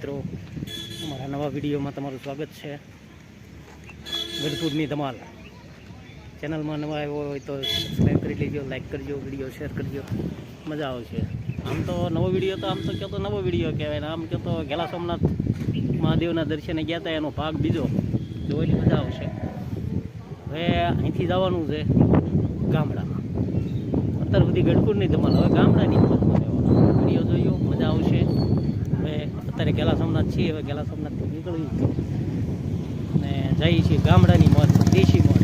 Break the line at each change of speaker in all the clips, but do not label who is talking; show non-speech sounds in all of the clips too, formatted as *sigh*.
મિત્રો, અમારા નવા વિડીયોમાં તમારું સ્વાગત છે. ગઢપુરની ધમાલ. ચેનલમાં નવા આવ્યો હોય તો સબસ્ક્રાઈબ કરી લેજો લાઈક કરજો વીડિયો શેર કરજો. મજા આવશે આમ તો નવો વીડિયો તો, આમ તો કહેતો નવો વીડિયો કહેવાય આમ કહો તો ગેલા સોમનાથ મહાદેવના દર્શને ગયા હતા એનો ભાગ બીજો. જોવાની મજા આવશે. હવે અહીંથી જવાનું છે ગામડામાં. અત્યાર સુધી ગઢપુરની ધમાલ. હવે ગામડાની વીડિયો જોયો, મજા આવશે. હવે અત્યારે ગેલા સોમનાથ છીએ, હવે ગેલા સોમનાથથી નીકળવી અને જઈએ છીએ ગામડાની મોજ, દેશી મોજ.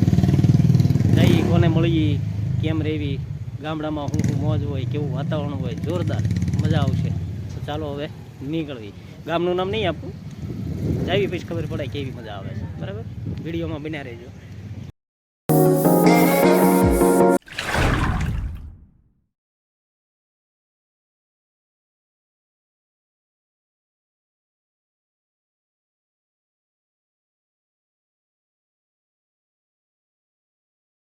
જઈએ, કોને મળીએ, કેમ રહેવી ગામડામાં શું શું મોજ હોય, કેવું વાતાવરણ હોય, જોરદાર, મજા આવશે. તો ચાલો હવે નીકળવી ગામનું નામ નહીં આપવું જાવી પછી ખબર પડે કેવી મજા આવે છે. બરાબર? વિડીયોમાં બન્યા રહેજો.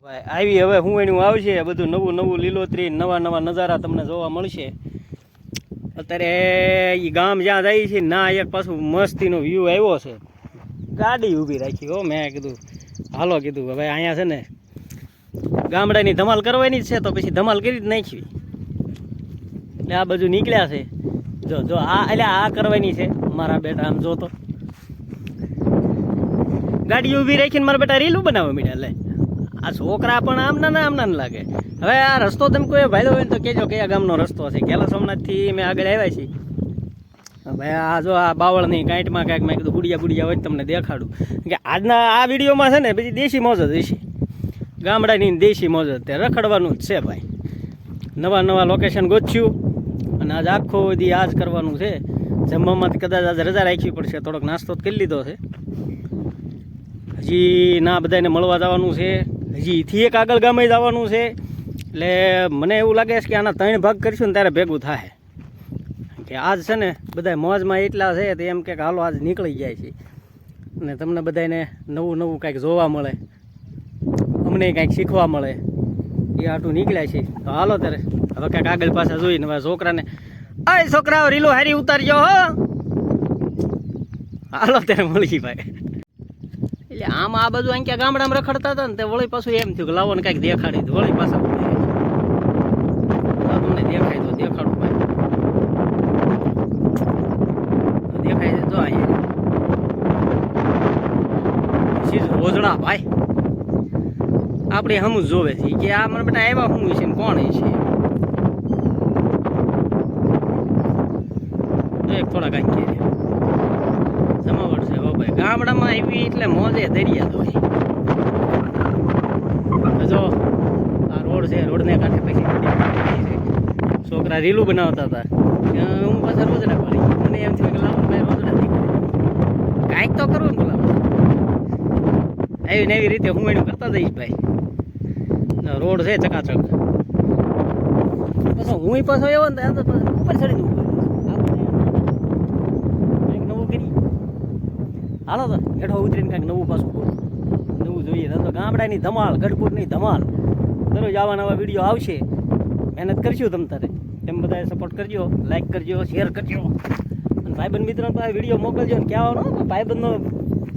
ભાઈ, આવી હવે હું એનું આવશે બધું નવું નવું લીલોતરી, નવા નવા નજારા તમને જોવા મળશે. અત્યારે એ ગામ જ્યાં જાય છે ના એક પાછું મસ્તીનો વ્યૂ આવ્યો છે. ગાડી ઊભી રાખી હો, મેં કીધું, હાલો કીધું, હવે અહીંયા છે ને, ગામડાની ધમાલ કરવાની જ છે, તો પછી ધમાલ કરી જ નાખવી. એટલે આ બાજુ નીકળ્યા છે. જો જો, આ, એટલે આ કરવાની છે, મારા બેટા, આમ જો તો ગાડી ઊભી રાખીને મારા બેટા રીલું બનાવવા માંડ્યા, લે. આ છોકરા પણ આમના ને આમના લાગે. હવે આ રસ્તો તમે કોઈ ભાઈ હોય ને તો કહેજો કયા ગામનો રસ્તો છે. ગેલા સોમનાથથી મેં આગળ આવ્યા છીએ. હવે આ જો આ બાવળની કાંઈટમાં કાંઈક મેં કીધું ગુડિયા ગુડિયા હોય તમને દેખાડું. કે આજના આ વિડીયોમાં છે ને પછી દેશી મોજ જ હશે. ગામડાની દેશી મોજ તે રખડવાનું જ છે, ભાઈ. નવા નવા લોકેશન ગોચ્યું અને આજ આખો દી આજ કરવાનું છે. જમવામાં કદાચ આજ રજા રાખવી પડશે, થોડોક નાસ્તો જ કરી લીધો છે. હજી ના બધાને મળવા જવાનું છે. હજી એથી એક આગળ ગામે જવાનું છે. એટલે મને એવું લાગે છે કે આના ત્રણ ભાગ કરીશું ને ત્યારે ભેગું થાય. કે આજ છે ને બધા મોજમાં એટલા છે તો એમ કે હાલો, આજ નીકળી જાય છે. અને તમને બધાને નવું નવું કાંઈક જોવા મળે. અમને કાંઈક શીખવા મળે. એ આટું નીકળ્યા છે. તો હાલો ત્યારે. હવે કાંઈક આગળ પાછા જોઈને હવે છોકરાને. આ છોકરાઓ, રીલો હારી ઉતારજો, હો. હાલો ત્યારે મળી ભાઈ. એટલે આમ આ બધું અહીં ક્યાં ગામડામાં રખડતા હતા ને તે વળી પાછું એમ થયું કે લાવો ને કાંઈક દેખાડી દો. વળી પાછા તમને દેખાય તો દેખાડું ભાઈ. દેખાય છે, જો અહીંયા રોજડા ભાઈ. આપણે હમ જોવે છે. કે આ મને બેટા આવ્યા હું છે કોણ છે? એક થોડા કાંઈક કે ગામડામાં આવી એટલે મોજે દરિયા હોય જો, આ રોડ છે, રોડને કાંઠે પછી. છોકરા રીલું બનાવતા હતા. હું પાછા રોજડા પડી મને એમ થયું કે લાવો રોજડા નીકળે કાંઈક તો કરવું ને પેલા એવી ને એવી રીતે હું એનું કરતા જઈશ ભાઈ. રોડ છે ચકાચક. પાછો હું પાછો એવો ને ઉપર ચડીને ઊભો રહ્યો. આપણે કંઈક નવું કરી હાલો તો, હેઠો ઉતરીને કાંઈક નવું પાછું બોલો. નવું જોઈએ તો ગામડાની ધમાલ ગઢપુરની ધમાલ. દરરોજ આવા નવા વીડિયો આવશે. મહેનત કરશું તમ તારે. તેમ બધાએ સપોર્ટ કરજો લાઈક કરજો શેર કરજો. અને ભાઈબંધ મિત્રો પાસે વીડિયો મોકલજો ને કહેવાનો ભાઈબંધનો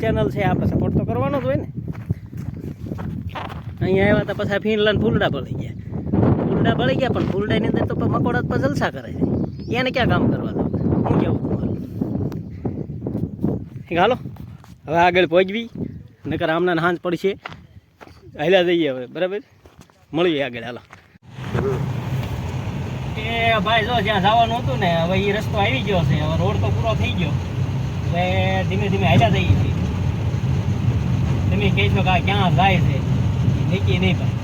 ચેનલ છે, આપણે સપોર્ટ તો કરવાનો જ હોય ને. અહીંયા આવ્યા હતા પછી ફીનલા ફૂલડા ભળી ગયા. ફૂલડા ભળી ગયા, પણ ફૂલડાની અંદર તો મકોડા પર જલસા કરે છે. એને ક્યાં કામ કરવા દો? હું કેવું તમારું? હાલો. હવે આગળ પહોંચવી નકર આમના હાંજ પડશે. હાલ્યા જઈએ હવે, બરાબર? મળીએ આગળ, હાલો. એ ભાઈ જો જ્યાં જવાનું હતું ને, હવે એ રસ્તો આવી ગયો છે, હવે રોડ તો પૂરો થઈ ગયો. હવે ધીમે ધીમે હાલ્યા જઈએ છીએ. તમે કહેશો કે ક્યાં જાય છે? નક્કી નહીં ભાઈ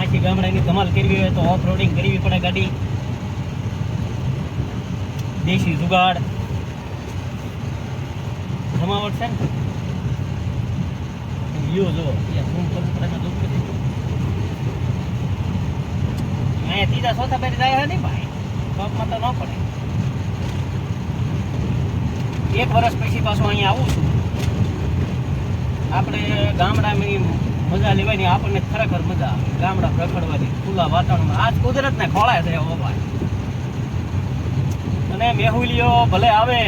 આખી ગામડાની ધમાલ કરવી હોય તો ઓફ રોડિંગ કરવી પડે ગાડી. દેશી જુગાડ. જમાવટ છે ને? વ્યૂ જો, અહીંયા ત્રીજા ચોથા બારી જાય નહીં ભાઈ? ન પડે. એક વર્ષ પછી પાછું અહીંયા આવું છું. આપણે ગામડાની મજા લેવાની આપણને ખરેખર મજા આવે. ગામડા પ્રખડવાથી, ખુલ્લા વાતાવરણમાં. આજ કુદરતને ખોળાય છે એવો ભાઈ. અને મેહુલીઓ ભલે આવે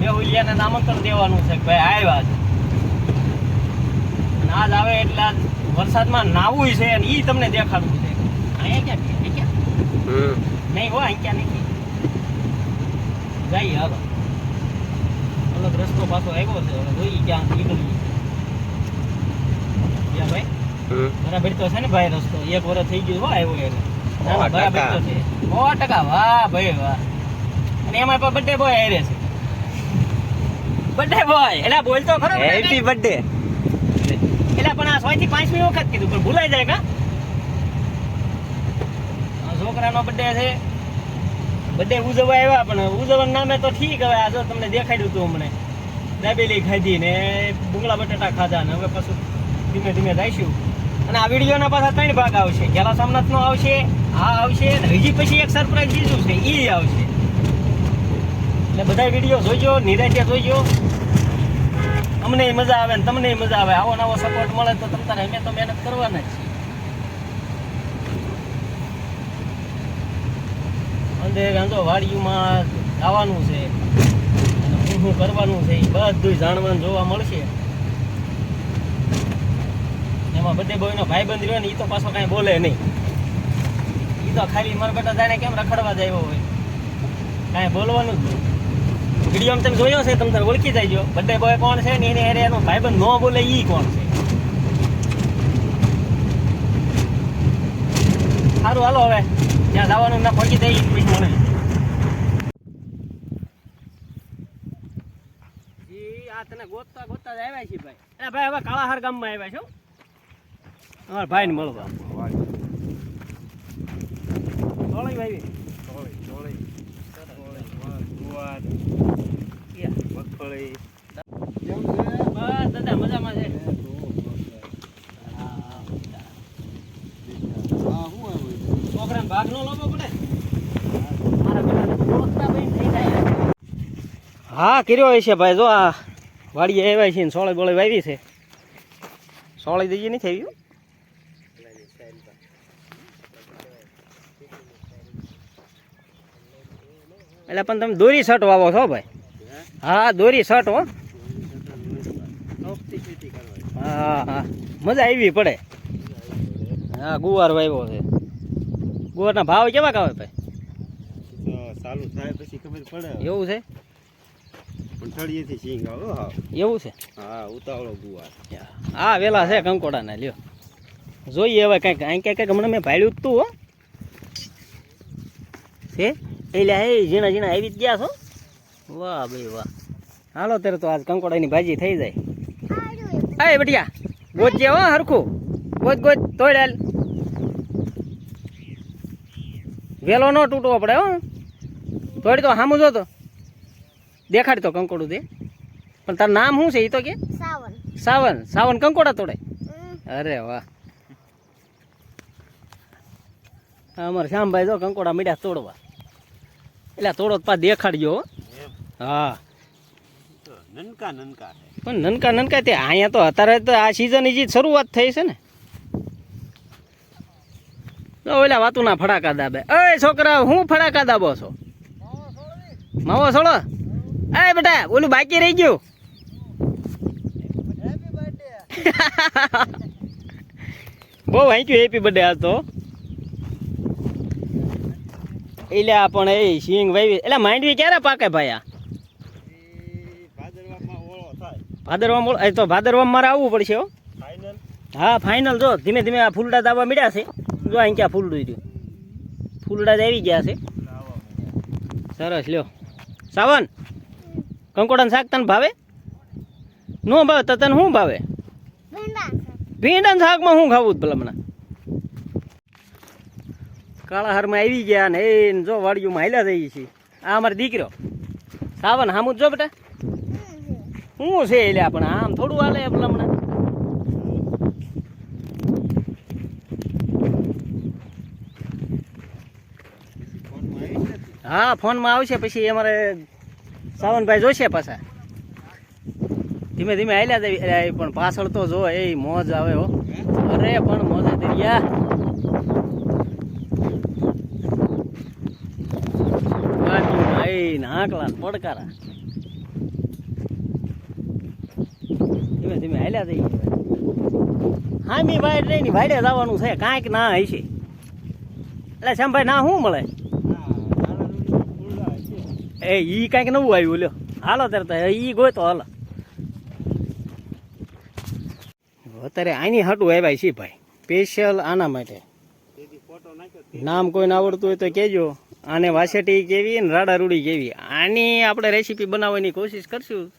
મેહુલિયાને આમંત્રણ દેવાનું છે કે ભાઈ આવ્યા છે. અને આજ આવે એટલે આજ વરસાદમાં નાવું છે અને ઈ તમને દેખાડવું છે. અહીંયા ક્યાં
ક્યાં?
નહીં હો ક્યાં નહીં? જઈએ હાલો. અલગ રસ્તો પાછો આવ્યો છે હવે જોઈએ ક્યાં નીકળીએ. યા ભાઈ? બરાબર તો છે ને ભાઈ રસ્તો. એક વર્ષ થઈ ગયું હો આવ્યો એને. બરાબર તો છે. સો ટકા વાહ ભાઈ વાહ. અને એમાં પણ બર્થડે બોય હારે છે. બર્થડે બોય એલા બોલ તો. ખરો
હેપી બર્થડે
એલા પણ આ સોયથી પાંચમી વખત કીધું પણ ભૂલાઈ જાય કા? છોકરાનો બર્થડે છે. બર્થડે ઉજવવા આવ્યા પણ ઉજવવાના નામે તો ઠીક હવે આ જો તમને દેખાડ્યું હતું હમણે. દાબેલી ખાધી ને ભૂંગળા બટાટા ખાધા ને હવે પાછું ધીમે ધીમે જઈશું. અને આ વિડીયોના પાછા ત્રણ ભાગ આવશે. ગેલા સોમનાથનો આવશે આ આવશે હજી પછી એક સરપ્રાઈઝ બીજું છે એ આવશે. એટલે બધા વીડિયો જોઈજો નિરાતે જોઈજો. અમને મજા આવે ને તમને મજા આવે. આવો નવો સપોર્ટ મળે તો તમ તારે અમે તો મહેનત કરવાના જ છીએ. અંદર ગાંધો વાડીમાં આવવાનું છે. શું શું કરવાનું છે એ બધું જાણવાનું જોવા મળશે. એમાં બધે ભાઈનો ભાઈબંધ રહ્યો ને એ તો પાછો કાંઈ બોલે નહીં. એ તો ખાલી મારા જાણે કેમ રખડવા જાય હોય. કાંઈ બોલવાનું જ નહીં. વીડિયો તમે જોયો છે તમે ઓળખી જાય બધા બોય કોણ છે ને એને હારે એનો ભાઈબંધ ન બોલે ઈ કોણ છે? સારું હાલો હવે. ત્યાં જવાનું ના પહોંચી જાય ઈ પછી મને. તને ગોતતા ગોતતા આવ્યા છે ભાઈ. એ ભાઈ હવે કાળાહાર ગામમાં આવ્યા છો? અમારા ભાઈને મળવા સોળી ભાઈ બસ દાદા મજામાં છે. છોકરાને ભાગ નો લાવવો પડે. હા. કર્યો છે ભાઈ. જો આ વાડીએ આવ્યા છે ને સોળે બોળે વાવી છે. સોળે દઈએ નહીં થઈ ગયું એટલે પણ તમે દોરી શર્ટ વાવો છો ભાઈ. હા, દોરી શર્ટ હો. હા હા. મજા આવી પડે. હા, ગુવાર વાવ્યો છે. ગુવારના ભાવ કેવા કાવે ભાઈ?
ચાલુ થાય પછી
એવું છે?
આવો
એવું છે?
હા ઉતાવળો ગુવાર
હા વેલા છે કંકોડાના, લ્યો. જોઈએ હવે કંઈક ક્યાંક હમણાં મેં ભાડ્યું જ તું, હો. છે? એટલે હે ઝીણા ઝીણા આવી જ ગયા છો? વાહ ભાઈ વાહ. હાલો ત્યારે તો આજ કંકોડાની ભાજી થઈ જાય. અરે બટિયા ગોજે હો હરખું. ગોજ ગોજ તોડેલ વેલો ન તૂટવો પડે હો. તોડી તો હામું જો તો દેખાડ તો કંકોડું તે. પણ તારું નામ શું છે એ તો કે?
સાવન.
સાવન. સાવન કંકોડા તોડે? અરે વાહ. અમારે શ્યામભાઈ જો કંકોડા મીડ્યા તોડવા. એટલે થોડોક પા દેખાડજો હો. હા.
નનકા નનકા
પણ નનકા નનકા તે અહીંયા તો અત્યારે તો આ સિઝન હજી શરૂઆત થઈ છે ને. તો ઓલા વાતુના ફડાકા દાબે. એ છોકરા હું ફડાકા દાબો છો? માવો છોડો. એ બેટા ઓલું બાકી રહી ગયું. *laughs* બહુ વાંચ્યું હેપી બર્થડે આ તો. એટલે પણ એ સિંગ વાવી એટલે માંડવી ક્યારે પાકે ભાઈ આ
ભાદરવામાં ઓળો
ભાદરવા મોળ એ તો ભાદરવા મારે આવવું પડશે હો. હા ફાઇનલ જો ધીમે ધીમે આ ફૂલડા દાવા મળ્યા છે. જો અહીં ક્યાં ફૂલડું રહ્યું ફૂલડા જ આવી ગયા છે. સરસ લ્યો. સાવન કંકોડાનું શાક તને ભાવે? નો ભાવે તો તને શું ભાવે?
ભીંડા
ભીંડાનું શાકમાં શું ખાવું ભલા કાળા હારમાં આવી ગયા ને એ જો વાડીઓમાં હાલ્યા જઈએ છીએ આ અમારો દીકરો. સાવન, હામું જ બેટા. શું છે એટલે પણ આમ થોડું હાલે એટલે હમણાં. હા, ફોનમાં આવશે પછી અમારે સાવનભાઈ જોશે પાછા. ધીમે ધીમે હાલ્યા જાય પણ પાછળ તો જો, એ મોજ આવે હો. અરે પણ મોજા દરિયા ને પડકારા. ધીમે ધીમે હાલ્યા જઈએ હા મી વાઈડ રહી ની જવાનું છે, કાંઈક ના હશે. એટલે શ્યામભાઈ, ના શું મળે? એ ઈ કાંઈક નવું આવ્યું, લ્યો. હાલો ત્યારે ઈ ગોય તો હાલો. અત્યારે આની હાટું આવ્યા છે ભાઈ સ્પેશિયલ આના માટે. નામ કોઈને આવડતું હોય તો કહેજો. આને વાસેટી કેવી ને રાડા રૂડી કેવી. આની આપણે રેસીપી બનાવવાની કોશિશ કરશું.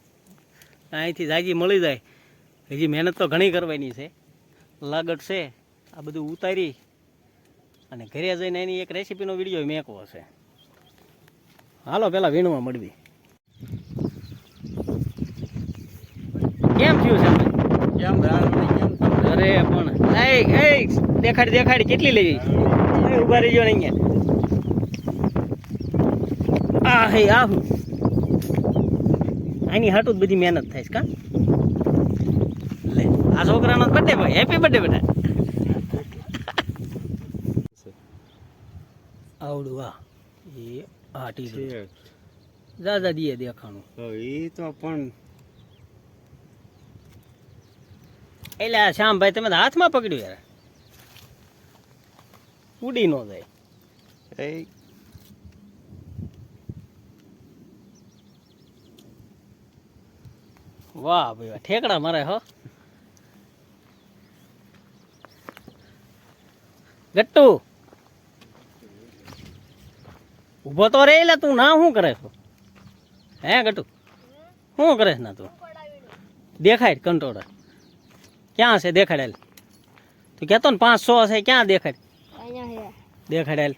અહીંથી જાજી મળી જાય. હજી મહેનત તો ઘણી કરવાની છે. લાગત છે. આ બધું ઉતારી અને ઘરે જઈને એની એક રેસીપીનો વીડિયો મેકવો છે. હાલો પેલા વીણવા મળવી. કેમ થયું છે
કેમ
અરે પણ દેખાડ દેખાડ કેટલી લેવી? એ ઊભા રહીજો ને અહીંયા. આ હે આહુ આની હાટું જ બધી મહેનત થાય છે કા? લે આ છોકરાનો બર્થડે ભાઈ. હેપી બર્થડે બેટા. આવડું આ એ આ ટીચર
છે
દાદા દીએ દેખાણું.
એ તો પણ
એટલે આ શ્યામભાઈ તમે હાથમાં પકડ્યું યાર. ઉડી ન જાય.
એ
વાહ ભાઈ વાહ ઠેકડા મારે હો. ગટ્ટુ. ઊભો તો રે લે તું ના શું કરે છો હે ગટ્ટુ શું કરે છે ના તું? દેખાય કંટ્રોલ. ક્યાં છે દેખાડેલ? તું કહેતો ને પાંચસો હશે ક્યાં દેખાડ
અહીંયા
દેખાડેલ.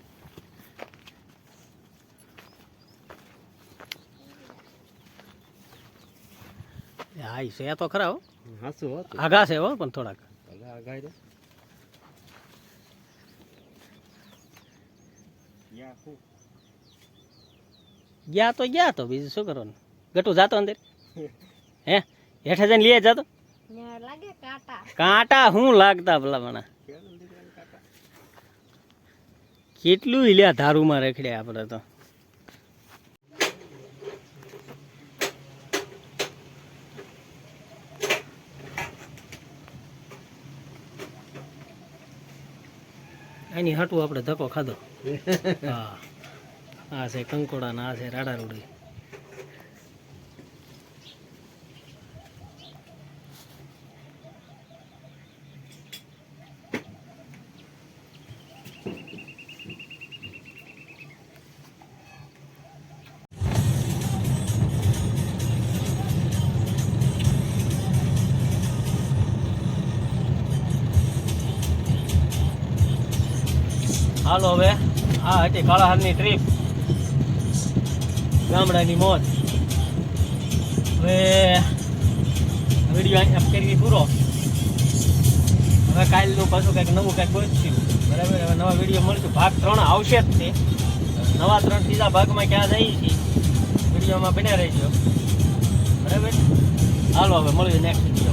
હા છે તો ખરા હો.
હાસું હો
આગા છે હો પણ થોડાક.
ભલે આગાઈ રે યા હું.
ગયા તો ગયા તો બીજું શું કરવાનું? ગટુ જાતો અંદર? હે? હેઠે જઈને લઈ જાતો?
હે લાગે કાંટા.
કાંટા શું લાગતા ભલા મને કેટલું લ્યા ધારુમાં રખડે આપણે તો. એની હાટું આપણે ધક્કો ખાધો. *laughs* હા. આ છે કંકોડા ને આ છે રાડા રૂડી. હાલો હવે. આ હતી કાળાહારની ટ્રીપ ગામડાની મોજ. હવે વીડિયો અહીંયા કરી પૂરો. હવે કાલનું પાછું કંઈક નવું કંઈક બોલશું બરાબર? હવે નવા વીડિયો મળશું. ભાગ ત્રણ આવશે જ તે. નવા ત્રણ ત્રીજા ભાગમાં ક્યાં જઈએ છીએ? વિડીયોમાં બન્યા રહેજો. બરાબર? હાલો હવે મળીએ નેક્સ્ટ